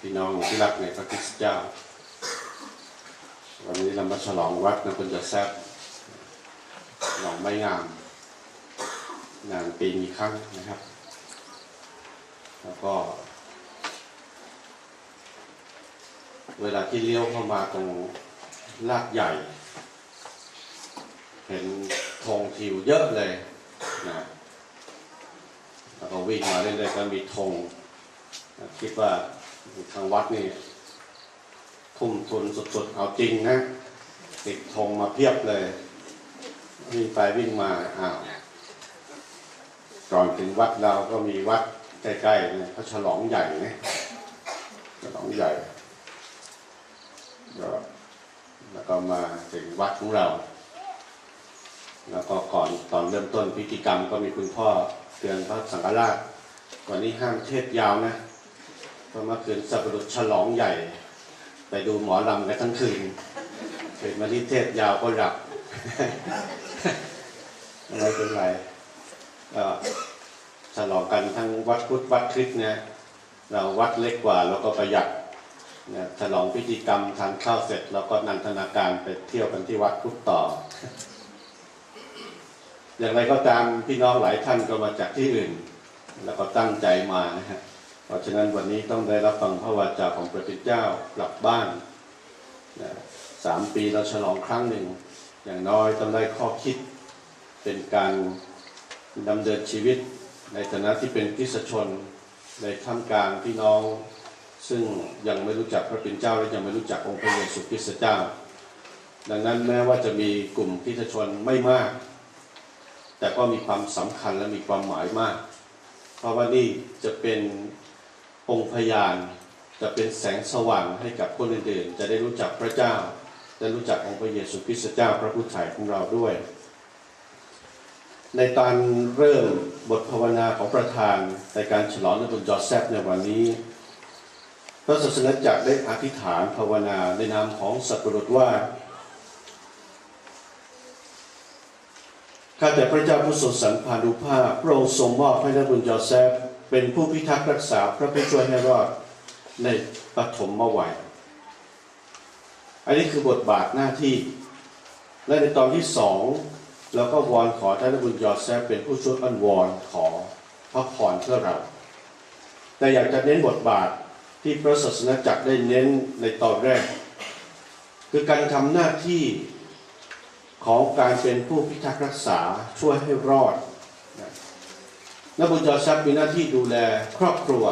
พี่น้องที่รักในพระคริสต์เจ้า วันนี้เรามาฉลองวัดนะคุณจะแซบฉลองไม้งาม งานปีมีครั้งนะครับ แล้วก็ เวลาที่เลี้ยวเข้ามาตรงลาดใหญ่ เห็นธงทิวเยอะเลยนะแล้วก็วิ่งมาเรื่อยๆก็มีธงคิดว่า ทางวัดนี่ทุ่มทุนสุดๆ เอาจริงนะ ติดธงมาเพียบเลยวิ่งไปวิ่งมาอ้าวก่อนถึงวัดเราก็มีวัดใกล้ๆเนี่ยเขาฉลองใหญ่นะฉลองใหญ่ก็แล้วก็มาถึงวัดของเรา แล้วก็ก่อนตอนเริ่มต้นพิธีกรรมก็มีคุณพ่อเตือนพระสังฆราชก่อนนี้ห้ามเทศยาวนะ เพราะเมื่อคืนสับปดาห์ฉลองใหญ่ ไปดูหมอลำกันทั้งคืนเห็นมาที่เทศยาวก็หลับไม่เป็นไรก็ฉลองกันทั้งวัดพุทธวัดคริสต์เนี่ยเราวัดเล็กกว่าเราก็ประหยัดเนี่ยฉลองพิธีกรรมทานข้าวเสร็จแล้วก็นันทนาการไปเที่ยวกันที่วัดพุทธต่อ อย่างไรก็ตามพี่น้องหลายท่านก็มาจากที่อื่น แล้วก็ตั้งใจมานะฮะเพ ราะฉะนั้นวันนี้ต้องได้รับฟังพระวาจาของพระพุทธเจ้ากลับบ้านนะสามปีเราฉลองครั้งหนึ่ง อย่างน้อยต้องได้ข้อคิดเป็นการดำเนินชีวิต ในฐานะที่เป็นคริสชนในท่ามกลางพี่น้อง ซึ่งยังไม่รู้จักพระเป็นเจ้าและยังไม่รู้จักองค์พระเยซูคริสต์เจ้า ดังนั้นแม้ว่าจะมีกลุ่มคริสชนไม่มาก แต่ก็มีความสำคัญและมีความหมายมาก เพราะว่านี่จะเป็น องค์พยานจะเป็นแสงสว่างให้กับคนอื่นๆ จะได้รู้จักพระเจ้าได้รู้จักองค์พระเยซูคริสต์เจ้าพระผู้ไถ่ของเราด้วย ในตอนเริ่มบทภาวนาของประธานในการฉลองในบุญจอแซฟในวันนี้ พระศาสนาจักรได้อธิษฐานภาวนาในนามของสัตว์ปรุษว่าข้าแต่พระเจ้าผู้ทรงสรรพานุภาพพระองค์ทรงมอบให้นบุญยอแซฟ เป็นผู้พิทักษ์รักษาพระผู้ช่วยให้รอดในปฐมวัย อันนี้คือบทบาทหน้าที่ และในตอนที่สองเราก็วอนขอท่านบุญยอดแซฟเป็นผู้ช่วยอ้อนวอนขอพระพรเพื่อเรา แต่อยากจะเน้นบทบาทที่พระศาสนาจักรได้เน้นในตอนแรก คือการทำหน้าที่ของการเป็นผู้พิทักษ์รักษาช่วยให้รอด นะบุญจอซับมีหน้าที่ดูแลครอบครัว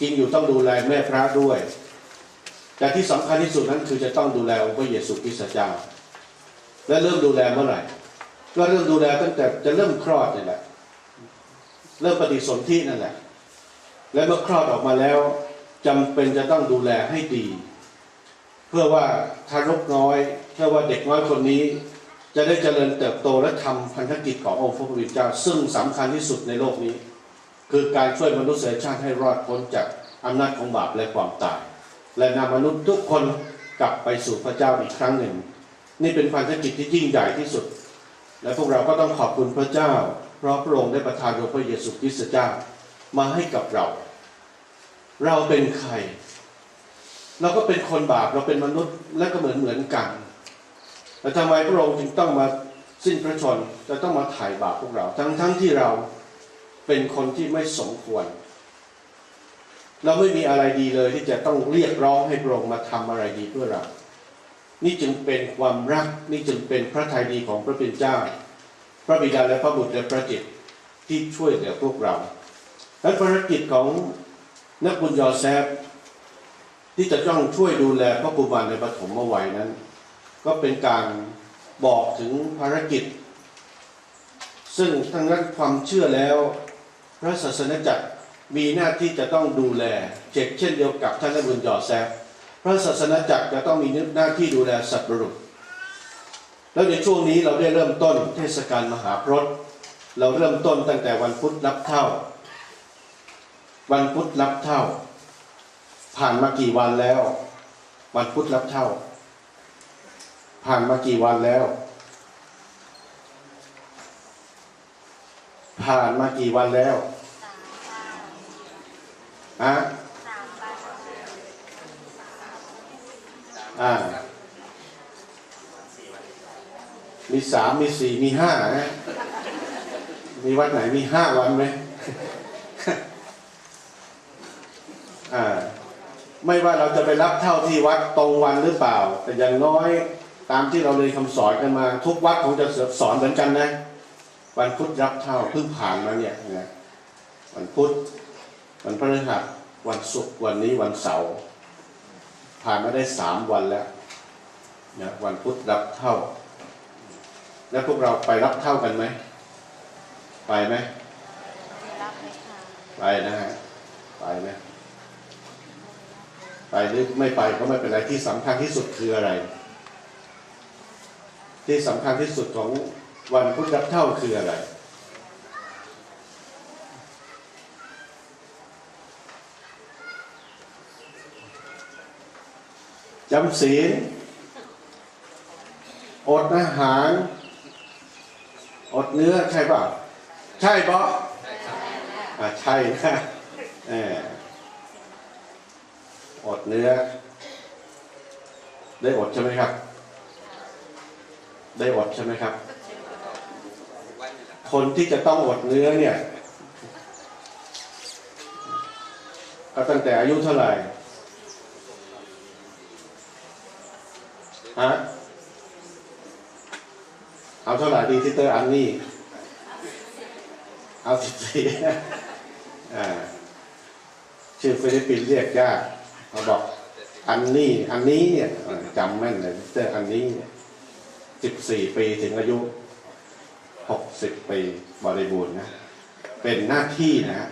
กินอยู่ต้องดูแลแม่พระด้วย แต่ที่สำคัญที่สุดนั้นคือจะต้องดูแลองค์พระเยซูคริสต์เจ้า และเริ่มดูแลเมื่อไหร่ ก็เริ่มดูแลตั้งแต่จะเริ่มคลอดนี่แหละ เริ่มปฏิสนธินั่นแหละ และเมื่อคลอดออกมาแล้วจำเป็นจะต้องดูแลให้ดี เพื่อว่าทารกน้อย เพื่อว่าเด็กน้อยคนนี้ จะได้เจริญเติบโตและทำพันธกิจขององค์พระผู้เป็นเจ้า ซึ่งสำคัญที่สุดในโลกนี้ คือการช่วยมนุษยชาติให้รอดพ้นจากอำนาจของบาปและความตาย และนำมนุษย์ทุกคนกลับไปสู่พระเจ้าอีกครั้งหนึ่ง นี่เป็นพันธกิจที่ยิ่งใหญ่ที่สุด และพวกเราก็ต้องขอบคุณพระเจ้า เพราะพระองค์ได้ประทานองค์พระเยซูคริสต์เจ้ามาให้กับเรา เราเป็นใคร เราก็เป็นคนบาปเราเป็นมนุษย์และก็เหมือนเหมือนกัน แต่ทำไมพระองค์จึงต้องมาสิ้นพระชนจะต้องมาถ่ายบาปพวกเรา ทั้งทั้งที่เราเป็นคนที่ไม่สมควร เราไม่มีอะไรดีเลยที่จะต้องเรียกร้องให้พระองค์มาทำอะไรดีเพื่อเรา นี่จึงเป็นความรักนี่จึงเป็นพระทัยดีของพระเป็นเจ้า พระบิดาและพระบุตรและพระจิตที่ช่วยเหลือพวกเราและภารกิจของนักบุญยอแซฟที่จะต้องช่วยดูแลพระกุมารในปฐมวัยนั้น ก็เป็นการบอกถึงภารกิจ ซึ่งทั้งนั้นความเชื่อแล้ว พระศาสนาจักรมีหน้าที่จะต้องดูแลเช่นเช่นเดียวกับท่านนบุญยอดแซฟพระศาสนาจักรจะต้องมีหน้าที่ดูแลสัตว์ประรุษแล้วในช่วงนี้เราได้เริ่มต้นเทศกาลมหาพรตเราเริ่มต้นตั้งแต่วันพุธรับเท่า วันพุธรับเท่า ผ่านมากี่วันแล้ว วันพุธรับเท่า ผ่านมากี่วันแล้ว ผ่านมากี่วันแล้วอะอ่า มีสามมีสี่มีห้าฮะมีวัดไหนมีห้าวันไหมอ่า ไม่ว่าเราจะไปรับเท่าที่วัดตรงวันหรือเปล่า แต่อย่างน้อย ตามที่เราเรียนคำสอนกันมา ทุกวัดคงจะสอนเหมือนกันนะวันพุธรับเท่าเพิ่งผ่านมาเนี่ยนะวันพุธวันพฤหัสวันศุกร์วันนี้วันเสาร์ผ่านมาได้สามวันแล้วนะวันพุธรับเท่า แล้วพวกเราไปรับเท่ากันไหมไปไหมรับเลยค่ะไปนะฮะไปไหมไปหรือไม่ไปก็ไม่เป็นไรที่สำคัญที่สุดคืออะไร ที่สำคัญที่สุดของวันพุธรับเท่าคืออะไร จำศีลอดอาหาร อดเนื้อใช่ป่ะ ใช่ป่ะอ่าใช่นะเอออดเนื้อ ได้อดใช่ไหมครับ ได้อดใช่ไหมครับ คนที่จะต้องอดเนื้อเนี่ย ก็ตั้งแต่อายุเท่าไหร่ฮะเอาเท่าไหร่ดีทิเตอร์อันนี้ เอาสิบสี่ชื่อฟิลิปปินส์เรียกยากเขาบอกอันนี้ อันนี้เนี่ยจำแม่นเลยทิเตอร์อันนี้เนี่ย สิบสี่ปีถึงอายุหกสิบปีบริบูรณ์นะ เป็นหน้าที่นะ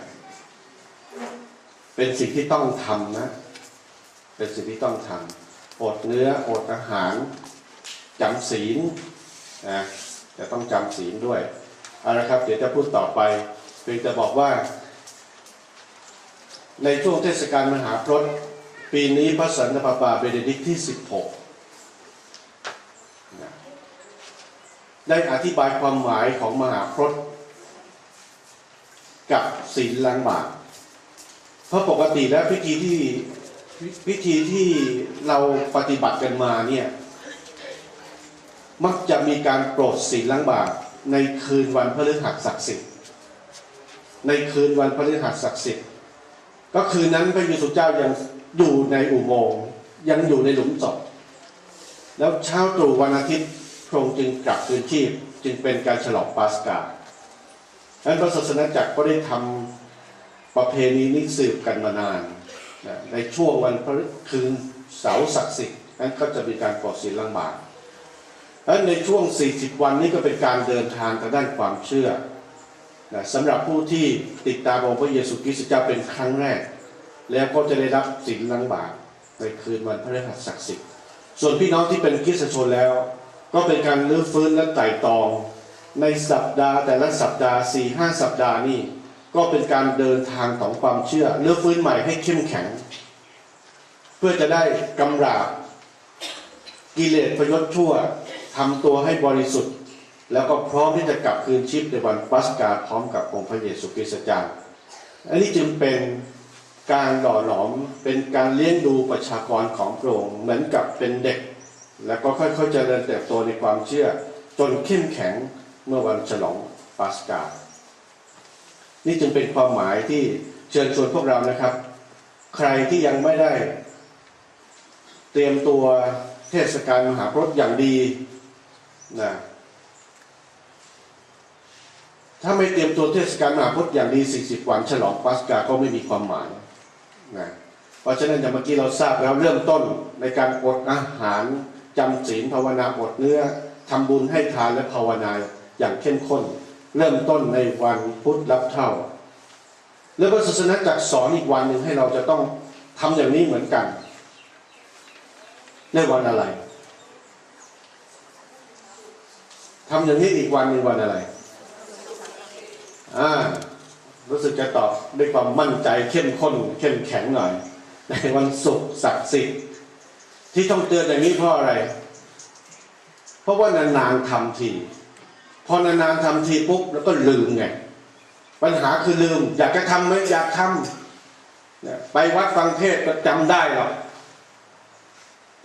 เป็นสิ่งที่ต้องทำนะ เป็นสิ่งที่ต้องทำอดเนื้ออดอาหารจำศีลนะจะต้องจำศีลด้วยเอาละครับ เดี๋ยวจะพูดต่อไปเพียงจะบอกว่า ในช่วงเทศกาลมหาพรตปีนี้พระสันตะปาปาเบเนดิกที่ 16นะ ได้อธิบายความหมายของมหาพรตกับศีลล้างบาปเพราะปกติแล้วพิธีที่วิธีที่เราปฏิบัติกันมาเนี่ยมักจะมีการโปรดศีลล้างบาปในคืนวันพฤหัสศักดิ์สิทธิ์ ในคืนวันพฤหัสศักดิ์สิทธิ์ ก็คืนนั้นพระเยซูเจ้ายังอยู่ในอุโมงค์ยังอยู่ในหลุมศพแล้วเช้าตรู่วันอาทิตย์ ระองค์จึงกลับคืนชีพจึงเป็นการฉลองปาสกาดังนั้นพระศาสนาจักรก็ได้ทำประเพณีนี้สืบกันมานานนะในช่วงวันพฤคืนเสาร์ศักดิ์สิทธิ์นั้นก็จะมีการปลดศีลล้างบาปและในช่วง 40 วันนี้ก็เป็นการเดินทางทางด้านความเชื่อนะสำหรับผู้ที่ติดตามองค์พระเยซูคริสต์เจ้าเป็นครั้งแรก แล้วก็จะได้รับศีลล้างบาปในคืนวันพฤหัสศักดิ์สิทธิ์ส่วนพี่น้องที่เป็นคริสตชนแล้ว ก็เป็นการลื้อฟื้นและไต่ตองในสัปดาห์แต่ละสัปดาห์สี่ห้าสัปดาห์นี่ก็เป็นการเดินทางของความเชื่อเลื้อฟื้นใหม่ให้เข้มแข็ง เพื่อจะได้กำราบกิเลสพยศชั่วทำตัวให้บริสุทธิ์ แล้วก็พร้อมที่จะกลับคืนชีพในวันปัสกาพร้อมกับองค์พระเยซูคริสต์เจ้าอันนี้จึงเป็นการหล่อหลอมเป็นการเลี้ยงดูประชากรของพระองค์เหมือนกับเป็นเด็ก แล้วก็ค่อยๆเจริญเติบโตในความเชื่อ จนเข้มแข็งเมื่อวันฉลองปัสกานี่จึงเป็นความหมายที่เชิญชวนพวกเรานะครับ ใครที่ยังไม่ได้ เตรียมตัวเทศกาลมหาพรตอย่างดีนะถ้าไม่เตรียมตัวเทศกาลมหาพรตอย่างดี 40 วัน ฉลองปัสกาก็ไม่มีความหมายนะเพราะฉะนั้นอย่างเมื่อกี้เราทราบแล้วเริ่มต้นในการอดอาหาร จำศีลภาวนาอดเนื้อทำบุญให้ทานและภาวนาอย่างเข้มข้น เริ่มต้นในวันพุธรับเท่า แล้วก็ศาสนาจักรสอนอีกวันหนึ่งให้เราจะต้องทำอย่างนี้เหมือนกัน ในวันอะไรทำอย่างนี้อีกวันหนึ่งวันอะไรอ่ารู้สึกจะตอบด้วยความมั่นใจเข้มข้นเข้มแข็งหน่อย ในวันศุกร์ศักดิ์สิทธิ์ ที่ต้องเตือนอย่างนี้เพราะอะไร เพราะว่านานๆทำทีพอนานๆทำทีปุ๊บแล้วก็ลืมไงปัญหาคือลืม อยากจะทำไหมอยากทำไปวัดฟังเทศก็จำได้หรอก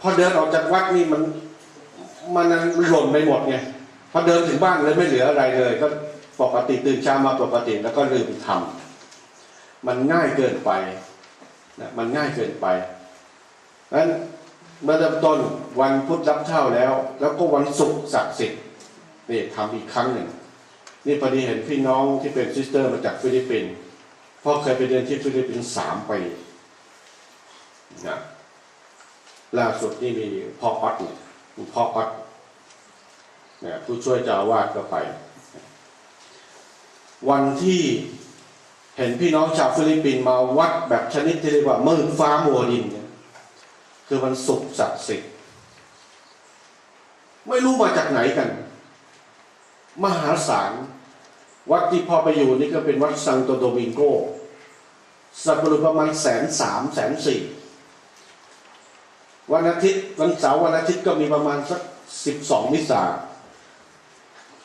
พอเดินออกจากวัดนี่มันมันหล่นไปหมดไงพอเดินถึงบ้านเลยไม่เหลืออะไรเลย ก็ปกติตื่นเช้ามาปกติแล้วก็ลืมทำมันง่ายเกินไปนะมันง่ายเกินไปเพราะฉะนั้น เมื่อเริ่มต้นวันพุธรับเท่าแล้ว แล้วก็วันศุกร์ศักดิ์สิทธิ์นี่ทำอีกครั้งหนึ่ง นี่พอดีเห็นพี่น้องที่เป็นซิสเตอร์มาจากฟิลิปปินส์พ่อเคยไปเรียนที่ฟิลิปปินส์สามปีนะล่าสุดนี่มีพ่อออดเนี่ยพ่อออดเนี่ยผู้ช่วยเจ้าวาดก็ไป วันที่เห็นพี่น้องชาวฟิลิปปินส์มาวัดแบบชนิดที่เรียกว่ามืดฟ้ามัวดินเคือวันศุกร์ศักดิ์สิทธิ์ไม่รู้มาจากไหนกัน มหาศาลวัดที่พ่อไปอยู่นี่ก็เป็นวัดซังโตโดมิงโกสักประมาณแสนสามแสนสี่วันอาทิตย์วันเสาร์วันอาทิตย์ก็มีประมาณสักสิบสองมิสซา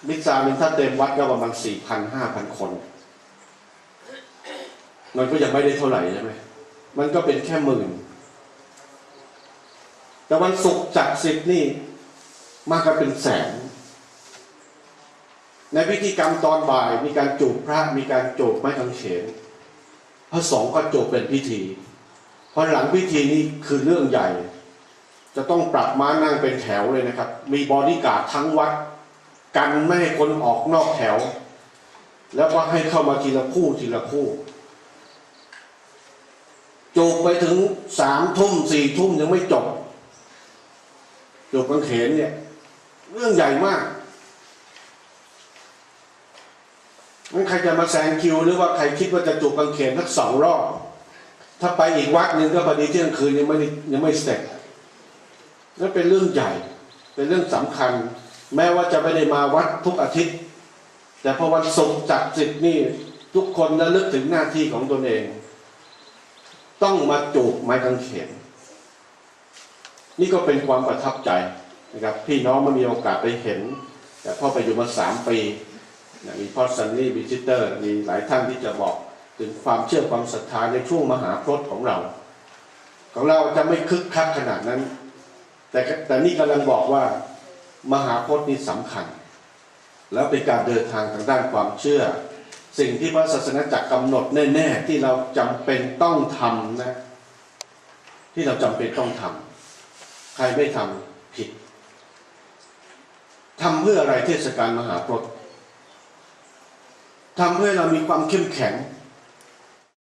มิสซาหนึ่งถ้าเต็มวัดก็ประมาณสี่พันห้าพันคนมันก็ยังไม่ได้เท่าไหร่ใช่ไหมมันก็เป็นแค่หมื่น แต่วันศุกร์จัดสิบนี่มากกันเป็นแสน ในพิธีกรรมตอนบ่ายมีการจูบพระมีการจูบไม้กางเขนพระสงฆ์ก็จูบเป็นพิธีพอหลังพิธีนี้คือเรื่องใหญ่ จะต้องปรับม้านั่งเป็นแถวเลยนะครับ มีบอดี้การ์ดทั้งวัด กันไม่ให้คนออกนอกแถว แล้วก็ให้เข้ามาทีละคู่ทีละคู่จูบไปถึงสามทุ่มสี่ทุ่มยังไม่จบ จูบกางเขนเนี่ย เรื่องใหญ่มากงั้นใครจะมาแซงคิวหรือว่าใครคิดว่าจะจูบกางเขนทักสองรอบ ถ้าไปอีกวัดหนึ่งก็พอดีเที่ยงคืนยังไม่ยังไม่เสร็จนั่นเป็นเรื่องใหญ่ เป็นเรื่องสำคัญ แม้ว่าจะไม่ได้มาวัดทุกอาทิตย์ แต่พอวันศุกร์จัดสิทธิ์นี่ทุกคนระลึกถึงหน้าที่ของตนเอง ต้องมาจูบไม้กางเขน นี่ก็เป็นความประทับใจนะครับพี่น้องมันมีโอกาสไปเห็น แต่พ่อไปอยู่มาสามปีนะมีพ่อซันนี่วิจิเตอร์มีหลายท่านที่จะบอกถึงความเชื่อความศรัทธาในช่วงมหาพรตของเรา ของเราจะไม่คึกคักขนาดนั้น แต่แต่นี่กำลังบอกว่ามหาพรตนี่สำคัญ แล้วเป็นการเดินทางทางด้านความเชื่อ สิ่งที่พระศาสนาจักรกำหนดแน่ ๆ ที่เราจำเป็นต้องทำนะที่เราจำเป็นต้องทำ ใครไม่ทำผิดทำเพื่ออะไรเทศกาลมหาพรตทำเพื่อเรามีความเข้มแข็ง